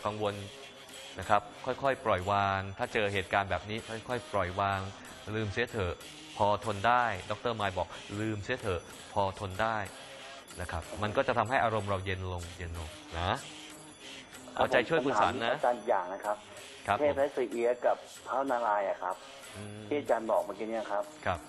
กกังวลนะครับ ค่อยๆ ปล่อยวาง ถ้าเจอเหตุการณ์แบบนี้ ค่อย ๆ ปล่อยวาง ลืมเสียเถอะพอทนได้ ดรไมล์บอกลืมเสียเถอะพอทนได้นะครับ มันก็จะทำให้อารมณ์เราเย็นลงเย็นลงนะเอาใจช่วยคุณสารนะอาจารย์อย่างนะครับครับเทผพมและสุเอียะกับพระนารายณ์อะครับอืมที่อาจารย์บอกเมื่อกี้เนี่ยครับครับ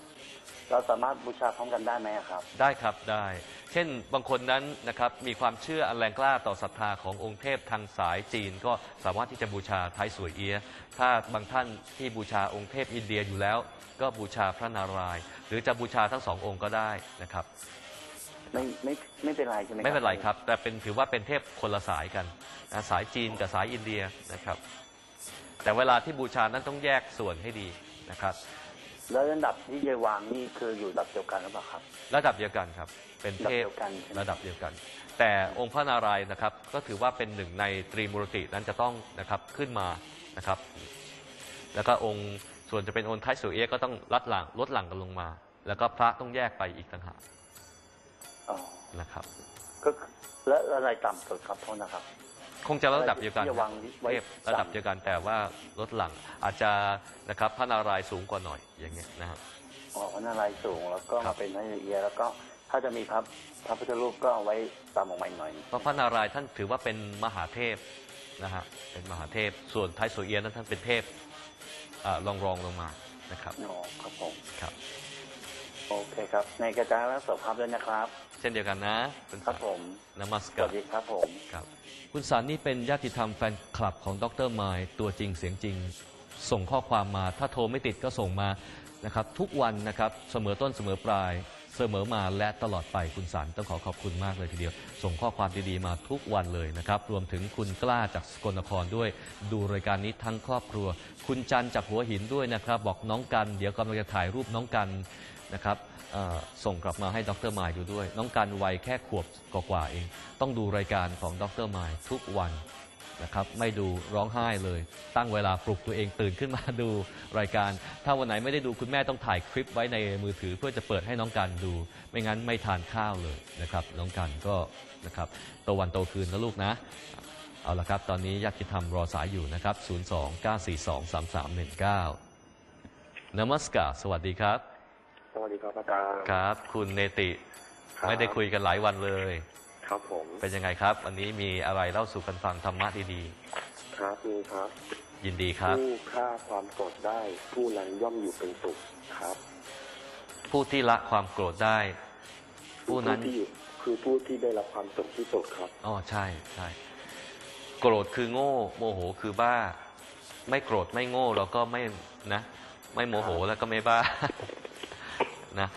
เราสามารถบูชาพร้อมกันได้ไหมอะครับ ได้ครับได้ เช่นบางคนนั้นนะครับมีความเชื่ออันแรงกล้าต่อศรัทธาขององค์เทพทางสายจีน ก็สามารถที่จะบูชาไทยสวยเอียะถ้าบางท่านที่บูชาองค์เทพอินเดียอยู่แล้ว ก็บูชาพระนารายณ์หรือจะบูชาทั้งสององค์ก็ได้นะครับ ไม่ไม่ไม่เป็นไรใช่ไหมไม่เป็นไรครับ แต่เป็นถือว่าเป็นเทพคนละสายกันนะสายจีนกับสายอินเดียนะครับ แต่เวลาที่บูชานั้นต้องแยกส่วนให้ดีนะครับ แล้วระดับที่จะวางนี่คืออยู่ระดับเดียวกันหรือเปล่าครับ ระดับเดียวกันครับ เป็นเทพระดับเดียวกันใช่ไหมระดับเดียวกัน แต่องค์พระนารายณ์นะครับ ก็ถือว่าเป็นหนึ่งในตรีมูรตินั้นจะต้องนะครับขึ้นมานะครับ แล้วก็องค์ส่วนจะเป็นองค์ไทยสุเอะก็ต้องลัดหลังลดหลังกันลงมา แล้วก็พระต้องแยกไปอีกต่างหากอ๋อนะครับ ก็คือแล้วอะไรต่ำสุดครับโทษนะครับ คงจะระดับเดียวกันที่จะวางไว้เทพระดับเดียวกันแต่ว่าลดหลังอาจจะนะครับพระนารายณ์สูงกว่าหน่อยอย่างเงี้ยนะครับอ๋อพระนารายณ์สูงแล้วก็ครัมาบเป็นพระสุเอียะแล้วก็ถ้าจะมีพระพระพุทธรูปก็เอาไว้ตามลงมาอีกหน่อยเพราะพระนารายณ์ท่านถือว่าเป็นมหาเทพนะฮะเป็นมหาเทพส่วนไทยสุเอียะนั้นท่านเป็นเทพอ่ารองรองลงมานะครับอ๋อครับผมครับ โอเคครับ ในกระจายและสุขภาพด้วยนะครับ เช่นเดียวกันนะคุณครับสารผมนมัสสการวัสดีครับผม ครับ คุณสารนี่เป็นญาติธรรมแฟนคลับของดรมายตัวจริงเสียงจริง ส่งข้อความมา ถ้าโทรไม่ติดก็ส่งมานะครับ ทุกวันนะครับ เสมอต้นเสมอปลาย เสมอมาและตลอดไปคุณสารต้องขอขอบคุณมากเลยทีเดียว ส่งข้อความดีๆมาทุกวันเลยนะครับ รวมถึงคุณกล้าจากสกลนครด้วย ดูรายการนี้ทั้งครอบครัว คุณจันจากหัวหินด้วยนะครับ บอกน้องกัน เดี๋ยวกำลังจะถ่ายรูปน้องกันนะครับส่งกลับมาให้ดรไมายดูด้วย น้องกันวัยแค่ขวบกว่าเอง ต้องดูรายการของดรไมายทุกวัน นะครับไม่ดูร้องไห้เลย ตั้งเวลาปลุกตัวเองตื่นขึ้นมาดูรายการ ถ้าวันไหนไม่ได้ดูคุณแม่ต้องถ่ายคลิปไว้ในมือถือเพื่อจะเปิดให้น้องกันดู ไม่งั้นไม่ทานข้าวเลยนะครับน้องกันก็นะครับโตวันโตคืนนะลูกนะเอาละครับ ตอนนี้ญาติธรรมรอสายอยู่นะครับ 029423319นมัสการสวัสดีครับ สวัสดีครับอาจารย์ครับ คุณเนติครับไม่ได้คุยกันหลายวันเลย ครับผม เป็นยังไงครับ วันนี้มีอะไรเล่าสู่กันฟังธรรมะดีครับมีครับ ๆ ยินดีครับ ผู้ฆ่าความโกรธได้ ผู้นั้นย่อมอยู่เป็นสุขครับผู้ที่ละความโกรธได้ ผู้นั้นที่อยู่คือผู้ที่ได้รับความสุขที่สุดครับ อ๋อใช่ใช่โกรธคือโง่ โมโหคือบ้า ไม่โกรธไม่โง่เราก็ไม่นะ ไม่โมโหแล้วก็ไม่บ้า นะ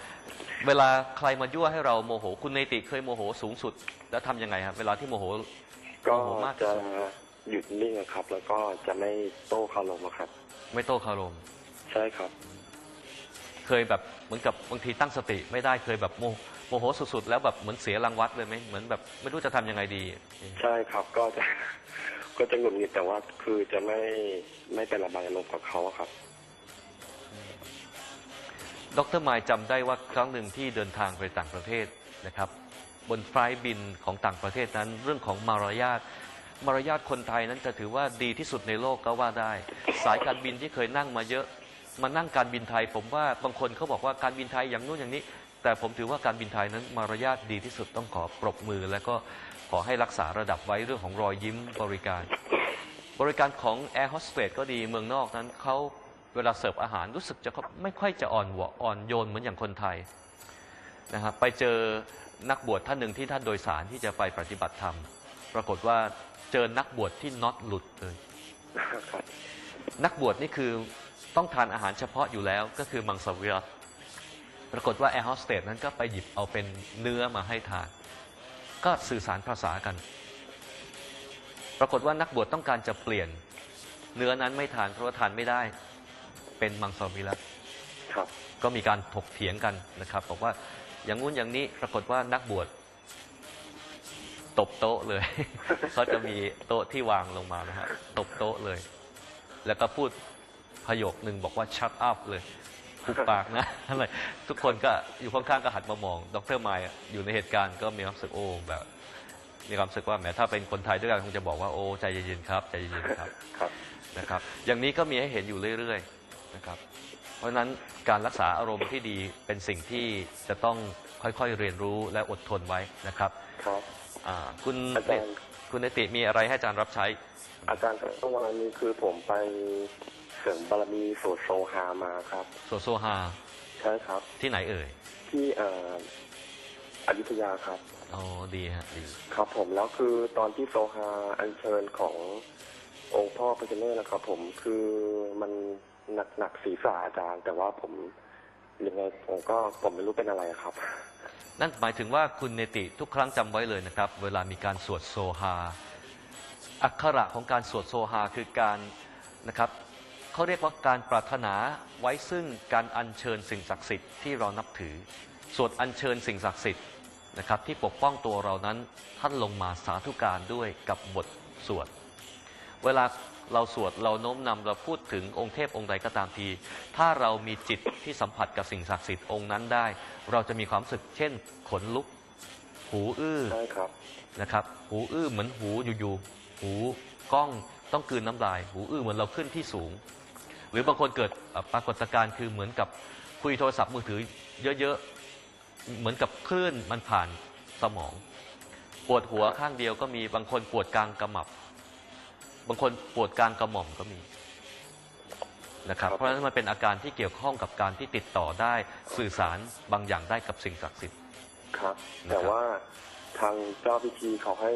เวลาใครมายั่วให้เราโมโห คุณเนติเคยโมโหสูงสุด แล้วทำยังไงครับ เวลาที่โมโหก็โมโหมากที่จะสุดหยุดนิ่งครับ แล้วก็จะไม่โต้คารมอะครับ ไม่โต้คารม ใช่ครับ เคยแบบเหมือนกับบางทีตั้งสติไม่ได้เคยแบบโมโมโหสุดๆ แล้วแบบเหมือนเสียรังวัดเลยไหมเหมือนแบบไม่รู้จะทำยังไงดี ใช่ครับก็จะ ก็จะหงุดหงิดแต่ว่าคือจะไม่ไม่ไประบายอารมณ์กับเขาอะครับ ดรมายจำได้ว่าครั้งหนึ่งที่เดินทางไปต่างประเทศนะครับ บนไฟล์บินของต่างประเทศนั้น เรื่องของมารยาทมารยาทคนไทยนั้นจะถือว่าดีที่สุดในโลกก็ว่าได้ สายการบินที่เคยนั่งมาเยอะ มานั่งการบินไทย ผมว่าบางคนเขาบอกว่าการบินไทยอย่างนู้นอย่างนี้ แต่ผมถือว่าการบินไทยนั้นมารยาทดีที่สุดต้องขอปรบมือ และก็ขอให้รักษาระดับไว้เรื่องของรอยยิ้มบริการ บริการของแอร์โฮสเตสก็ดีเมืองนอกนั้นเขา เวลาเสิร์ฟอาหารรู้สึกจะเขาไม่ค่อยจะอ่อนหวอ่อนโยนเหมือนอย่างคนไทยนะครับไปเจอนักบวชท่านหนึ่งที่ท่านโดยสารที่จะไปปฏิบัติธรรม ปรากฏว่าเจอนักบวชที่น็อตหลุดเลยนักบวชนี่คือต้องทานอาหารเฉพาะอยู่แล้วก็คือมังสวิรัตปรากฏว่าแอร์โฮสเตสนั้นก็ไปหยิบเอาเป็นเนื้อมาให้ทาน ก็สื่อสารภาษากัน ปรากฏว่านักบวชต้องการจะเปลี่ยน เนื้อนั้นไม่ทานเพราะว่าทานไม่ได้ เป็นมังสวิรัตครับ ก็มีการถกเถียงกันนะครับบอกว่าอย่างงู้นอย่างนี้ปรากฏว่านักบวชตบโต๊ะเลย เขาจะมีโต๊ะที่วางลงมานะฮะตบโต๊ะเลย แล้วก็พูดประโยคหนึ่งบอกว่า shut up เลยปุบปากนะอะไรทุกคนก็อยู่ข้างๆก็หันมามอง ดรไมล์อยู่ในเหตุการณ์ก็มีความรู้สึกโอ้แบบ มีความรู้สึกว่าแหมถ้าเป็นคนไทยด้วยกันคงจะบอกว่าโอ้ใจเย็นๆครับ ใจเย็นๆครับครับนะครับ อย่างนี้ก็มีให้เห็นอยู่เรื่อยๆ นะครับ เพราะฉะนั้นการรักษาอารมณ์ที่ดีเป็นสิ่งที่จะต้องค่อยๆเรียนรู้และอดทนไว้นะครับครับอ่าคุณอาจารย์ คุณเนติมีอะไรให้อาจารย์รับใช้ อาจารย์ครับเมื่อวานนี้คือผมไปเสริมบารมีสวดโซฮามาครับ โซโซฮาใช่ครับ ที่ไหนเอ่ยที่เอ่ออยุธยาครับ อ๋อดีฮะดีครับผมแล้วคือตอนที่โซฮาอัญเชิญขององค์พ่อพระเจ้านะครับผมคือมัน หนักหนักศีรษะอาจารย์ แต่ว่าผมยังไงผมก็ผมไม่รู้เป็นอะไรครับ นั่นหมายถึงว่าคุณเนติทุกครั้งจำไว้เลยนะครับ เวลามีการสวดโซฮาอักขระของการสวดโซฮาคือการนะครับเขาเรียกว่าการปรารถนาไว้ซึ่งการอัญเชิญสิ่งศักดิ์สิทธิ์ที่เรานับถือ สวดอัญเชิญสิ่งศักดิ์สิทธิ์นะครับ ที่ปกป้องตัวเรานั้นท่านลงมาสาธุการด้วยกับบทสวด เวลา เราสวดเราโน้มนำเราพูดถึงองค์เทพองค์ใดก็ตามที ถ้าเรามีจิตที่สัมผัสกับสิ่งศักดิ์สิทธิ์องค์นั้นได้ เราจะมีความรู้สึกเช่น ขนลุก หูอื้อใช่ครับนะครับ หูอื้อเหมือนหูอยู่ๆหูกล้องต้องกลืนน้ำลาย หูอื้อเหมือนเราขึ้นที่สูง หรือบางคนเกิดเอ่อปรากฏการณ์คือเหมือนกับคุยโทรศัพท์มือถือเยอะๆเหมือนกับคลื่นมันผ่านสมอง ปวดหัวข้างเดียวก็มีบางคนปวดกลางกระหมับ บางคนปวดกลางกระหม่อมก็มีนะครับครับ เพราะฉะนั้นมันเป็นอาการที่เกี่ยวข้องกับการที่ติดต่อได้สื่อสารบางอย่างได้กับสิ่งศักดิ์สิทธิ์ครับนะครับแต่ว่าทางเจ้าพิธีเขาให้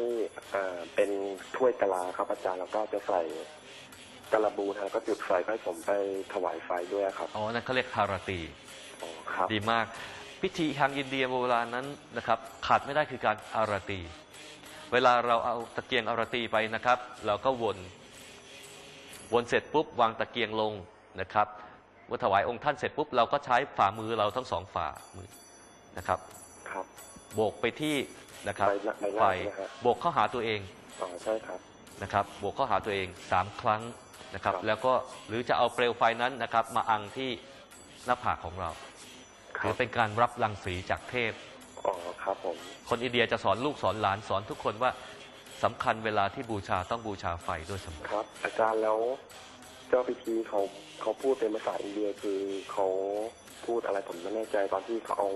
เอ่อเป็นถ้วยกะลาครับอาจารย์แล้วก็จะใส่กะลาบูนะก็จุดไฟให้ผมไปถวายไฟด้วยครับอ๋อนั่นเขาเรียกคาราตีอ๋อครับดีมาก พิธีทางอินเดียโบราณนั้นนะครับ ขาดไม่ได้คือการอารตี เวลาเราเอาตะเกียงอารตีไปนะครับ เราก็วนวนเสร็จปุ๊บวางตะเกียงลงนะครับเมื่อถวายองค์ท่านเสร็จปุ๊บเราก็ใช้ฝ่ามือเราทั้งสองฝ่ามือนะครับครับโบกไปที่นะครับใบหน้าใบหน้าไฟใช่ไหมฮะโบกเข้าหาตัวเองอ๋อใช่ครับนะครับโบกเข้าหาตัวเองสามครั้งนะครับครับแล้วก็หรือจะเอาเปลวไฟนั้นนะครับ มาอังที่หน้าผากของเราคถืรัอบเป็นการรับรังสีจากเทพอ๋อ ครับผม คนอินเดียจะสอนลูกสอนหลานสอนทุกคนว่าสำคัญเวลาที่บูชาต้องบูชาไฟด้วยเสมอครับ อาจารย์แล้วเจ้าพิธีเขาเขาพูดเป็นภาษาอินเดียคือเขาพูดอะไรผมไม่แน่ใจตอนที่เขาเอา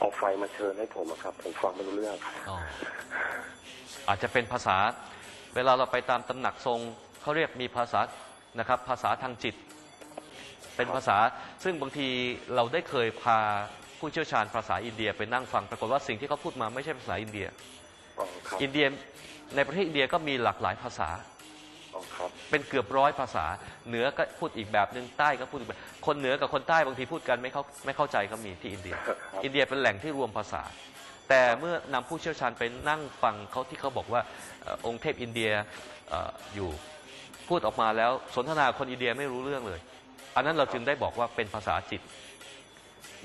เอาไฟมาเชิญให้ผมอะครับ ผมฟังไม่รู้เรื่องครับอ๋ออาจจะเป็นภาษา เวลาเราไปตามตำหนักทรงเขาเรียกมีภาษานะครับ ภาษาทางจิต เป็นภาษาซึ่งบางทีเราได้เคยพา ผู้เชี่ยวชาญภาษาอินเดียไปนั่งฟังปรากฏว่าสิ่งที่เขาพูดมาไม่ใช่ภาษาอินเดียอ๋อครับอินเดียในประเทศอินเดียก็มีหลากหลายภาษาอ๋อครับเป็นเกือบร้อยภาษา เหนือก็พูดอีกแบบหนึ่งใต้ก็พูดอีกแบบคนเหนือกับคนใต้บางทีพูดกันไม่เข้าไม่เข้าใจก็มีที่อินเดียครับอินเดียเป็นแหล่งที่รวมภาษา แต่เมื่อนำผู้เชี่ยวชาญไปนั่งฟังเขาที่เขาบอกว่าเอ่อองค์เทพอินเดียเอ่ออยู่พูดออกมาแล้วสนทนาคนอินเดียไม่รู้เรื่องเลย อันนั้นเราจึงได้บอกว่าเป็นภาษาจิต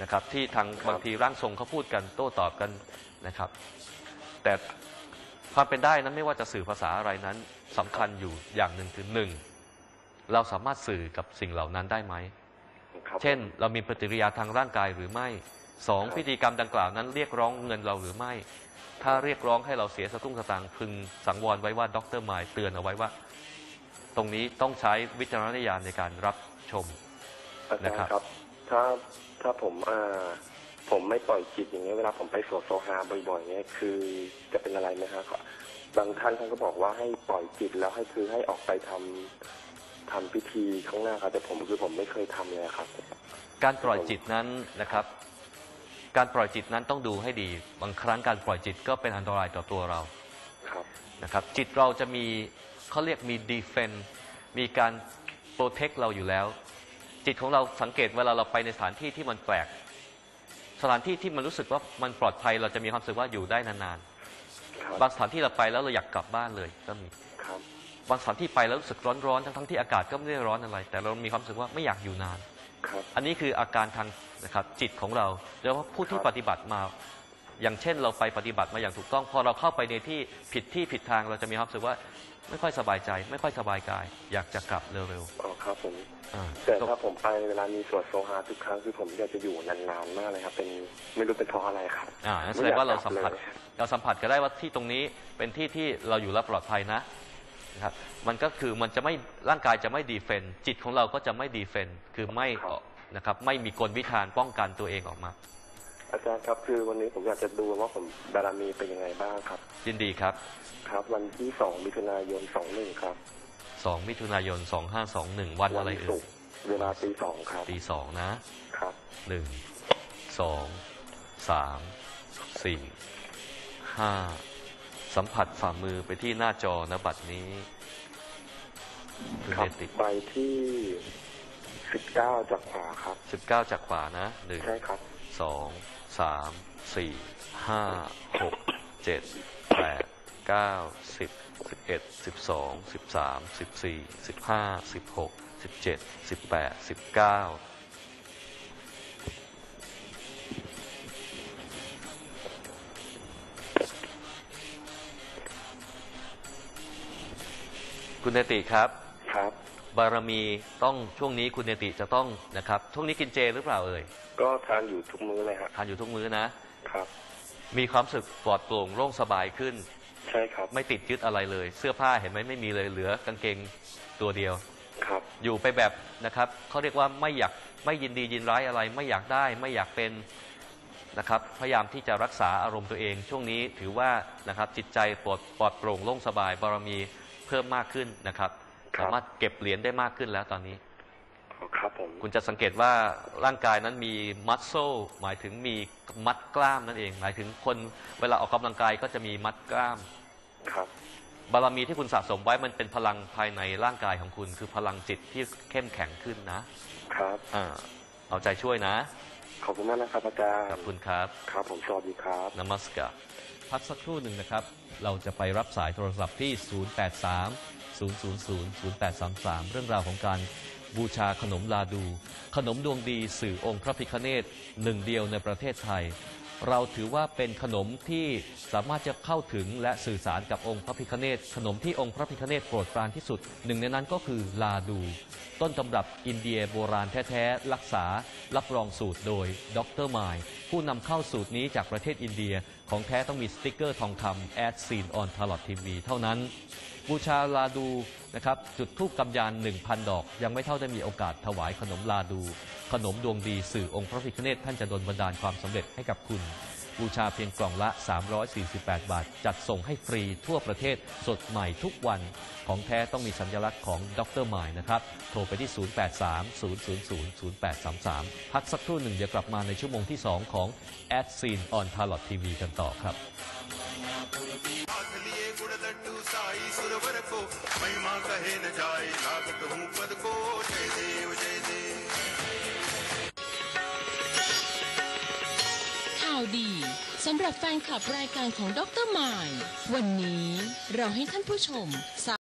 นะครับ ที่ทางบางทีร่างทรงเขาพูดกันโต้ตอบกันนะครับ แต่ความเป็นได้นั้นไม่ว่าจะสื่อภาษาอะไรนั้นสำคัญอยู่อย่างหนึ่งคือหนึ่งเราสามารถสื่อกับสิ่งเหล่านั้นได้ไหมครับเช่น เรามีปฏิกิริยาทางร่างกายหรือไม่สองครับพิธีกรรมดังกล่าวนั้น เรียกร้องเงินเราหรือไม่ ถ้าเรียกร้องให้เราเสียสตุ้งสตางค์พึงสังวรไว้ว่าดรมายเตือนเอาไว้ว่า ตรงนี้ต้องใช้วิจารณญาณในการรับชมอาจารย์นะครับครับ ถ้า ถ้าผมอ่าผมไม่ปล่อยจิตอย่างเงี้ยเวลาผมไปสวดโซฮาบ่อยๆเงี้ยคือจะเป็นอะไรไหมครับบางท่านท่านก็บอกว่าให้ปล่อยจิตแล้วให้คือให้ออกไปทำทำพิธีข้างหน้าครับแต่ผมคือผมไม่เคยทำเลยครับ การปล่อยจิตนั้นนะครับ การปล่อยจิตนั้นต้องดูให้ดี บางครั้งการปล่อยจิตก็เป็นอันตรายต่อตัวเราครับนะครับ จิตเราจะมีเขาเรียกมีดีเฟน มีการโปรเทคเราอยู่แล้ว จิตของเราสังเกตเวลาเราไปในสถานที่ที่มันแปลก สถานที่ที่มันรู้สึกว่ามันปลอดภัยเราจะมีความรู้สึกว่าอยู่ได้นานครับๆบางสถานที่เราไปแล้วเราอยากกลับบ้านเลยก็มีครับบางสถานที่ไปแล้วรู้สึกร้อนๆทั้งๆที่อากาศก็ไม่ได้ร้อนอะไร แต่เรามีความรู้สึกว่าไม่อยากอยู่นานครับอันนี้คืออาการทางนะครับจิตของเราโดยเฉพาะผู้ที่ครับปฏิบัติมา อย่างเช่นเราไปปฏิบัติมาอย่างถูกต้องพอเราเข้าไปในที่ผิดที่ผิดทางเราจะมีความรู้สึกว่าไม่ค่อยสบายใจ ไม่ค่อยสบายกาย อยากจะกลับเร็วอ๋อครับผมๆอ่าแต่ถ้าผมไปเวลามีสวดโซฮาทุกครั้งคือผมอยากจะอยู่นานๆมากเลยครับ เป็นไม่รู้เป็นเพราะอะไรครับอ่านั่นแสดงว่าเราสัมผัสไอยกกลับเลยเราสัมผัสก็ได้ว่าที่ตรงนี้เป็นที่ที่เราอยู่แล้วปลอดภัยนะนะครับมันก็คือมันจะไม่ร่างกายจะไม่ดีเฟนต์จิตของเราก็จะไม่ดีเฟนต์คือไม่ออกนะครับไม่มีกลวิธานป้องกันตัวเองออกมา อาจารย์ครับคือวันนี้ผมอยากจะดูว่าผมบารมีเป็นยังไงบ้างครับ ยินดีครับ ครับ วันที่สองมิถุนายนสองหนึ่งครับ2มิถุนายน2521วันอะไรศุเอ่ยกร์เวลาตีสองครับตีสองนะครับหนึ่งสองสามสี่ห้าสัมผัสฝ่ามือไปที่หน้าจอนะบัดนี้คุณครัเดบติไปที่สิบเก้าจากขวาครับสิบเก้าจากขวานะหนึ่งใช่ครับสอง สามสี่ห้าหกเจ็ดแปดเก้าสิบสิบเอ็ดสิบสองสิบสามสิบสี่สิบห้าสิบหกสิบเจ็ดสิบแปดสิบเก้าคุณเนติครับ ครับ บารมีต้องช่วงนี้คุณเนติจะต้องนะครับ ช่วงนี้กินเจหรือเปล่าเอ่ย ก็ทานอยู่ทุกมื้อเลยครับทานอยู่ทุกมื้อนะ ครับ มีความรู้สึกปลอดโปร่งโล่งสบายขึ้น ใช่ครับ ไม่ติดยึดอะไรเลย เสื้อผ้าเห็นไหมไม่มีเลยเหลือกางเกงตัวเดียว ครับ อยู่ไปแบบนะครับเขาเรียกว่าไม่อยากไม่ยินดียินร้ายอะไร ไม่อยากได้ไม่อยากเป็นนะครับพยายามที่จะรักษาอารมณ์ตัวเอง ช่วงนี้ถือว่านะครับจิตใจปลอดปลอดโปร่งโล่งสบายบารมีเพิ่มมากขึ้นนะครับครับสามารถเก็บเหรียญได้มากขึ้นแล้วตอนนี้ ครับผมคุณจะสังเกตว่าร่างกายนั้นมีมัดโซ่หมายถึงมีมัดกล้ามนั่นเอง หมายถึงคนเวลาออกกำลังกายก็จะมีมัดกล้ามครับบารมีที่คุณสะสมไว้มันเป็นพลังภายในร่างกายของคุณ คือพลังจิตที่เข้มแข็งขึ้นนะครับอ่าเอาใจช่วยนะ ขอบคุณมากนะครับอาจารย์ขอบคุณครับ ครับผมสวัสดีครับนมัสการพักสักครู่หนึ่งนะครับ เราจะไปรับสายโทรศัพท์ที่ 083 000 0833 เรื่องราวของการ บูชาขนมลาดู ขนมดวงดีสื่อองค์พระพิคเนตหนึ่งเดียวในประเทศไทย เราถือว่าเป็นขนมที่สามารถจะเข้าถึงและสื่อสารกับองค์พระพิคเนตขนมที่องค์พระพิคเนตโปรดปรานที่สุด หนึ่งในนั้นก็คือลาดู ต้นตำรับอินเดียโบราณแท้ๆรักษารับรองสูตรโดยดรไมายผู้นำเข้าสูตรนี้จากประเทศอินเดีย ของแท้ต้องมีสติกเกอร์ทองคำแอดซีนออนทาร์ลอทีวีเท่านั้น บูชาลาดูนะครับจุดทูปกำยาน 1,000 ดอก ยังไม่เท่าได้มีโอกาสถวายขนมลาดู ขนมดวงดีสื่อองค์พระพิฆเนศท่านจะดลบันดาลความสำเร็จให้กับคุณ บูชาเพียงกล่องละ 348 บาท จัดส่งให้ฟรีทั่วประเทศสดใหม่ทุกวัน ของแท้ต้องมีสัญลักษณ์ของดรหมายนะครับ โทรไปที่ 083 000 0833 พักสักครู่หนึ่งเดี๋ยวกลับมาในชั่วโมงที่ 2 ของ a d s c e n on t a l o t TV กันต่อครับ हाथ लिए गुड़ लड्डू साई सुरवर को महिमा कहे न जाए लागत हूँ पद को ำหรับแฟนคลับรายการของดรมายวันนี้เราให้ท่านผู้ชม